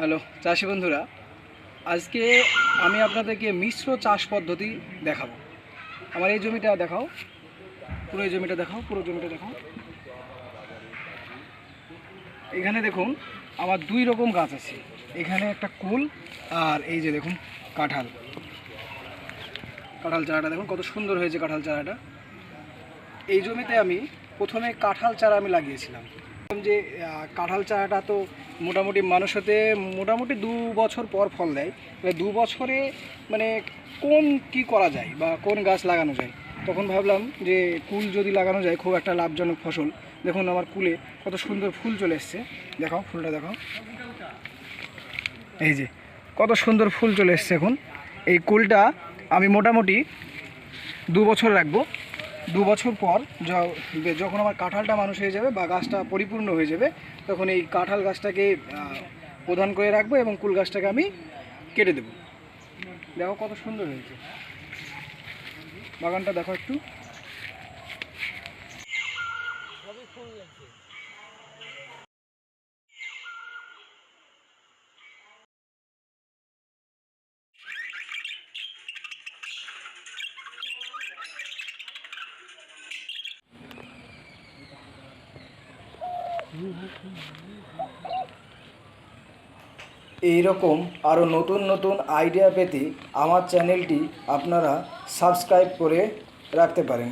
Hello, চাষি বন্ধুরা, আজকে আমি আপনাদেরকে মিশ্র চাষ পদ্ধতি দেখাবো। আমার এই জমিটা দেখাও, পুরো এই জমিটা দেখাও, পুরো জমিটা দেখাও। এখানে দেখুন, আমার দুই রকম গাছ আছে। এখানে একটা কুল আর এই যে দেখুন, কাঁঠাল। কাঁঠাল চারাটা দেখুন, কত সুন্দর হয়েছে কাঁঠাল চারাটা। এই জমিতে আমি প্রথমে কাঁঠাল চারা আমি লাগিয়েছিলাম। যে কাঁঠাল চারাটা তো মোটামুটি মানুষ হতে মোটামুটি দু বছর পর ফল দেয়। দু বছরে মানে কোন কি করা যায় বা কোন গাছ লাগানো যায়? তখন ভাবলাম যে কুল যদি লাগানো যায়, খুব একটা লাভজনক ফসল। দেখুন আমার কুলে কত সুন্দর ফুল চলে এসছে। দেখাও ফুলটা দেখাও। এই যে কত সুন্দর ফুল চলে এসছে এখন। এই কুলটা আমি মোটামুটি দু বছর রাখব। দু বছর পর যখন আমার কাঁঠালটা মানুষ হয়ে যাবে বা গাছটা পরিপূর্ণ হয়ে যাবে, তখন এই কাঁঠাল গাছটাকে প্রধান করে রাখব এবং কুল গাছটাকে আমি কেটে দেবো। দেখো কত সুন্দর হয়েছে। বাগানটা দেখো একটু। এই রকম আরও নতুন নতুন আইডিয়া পেতে আমার চ্যানেলটি আপনারা সাবস্ক্রাইব করে রাখতে পারেন।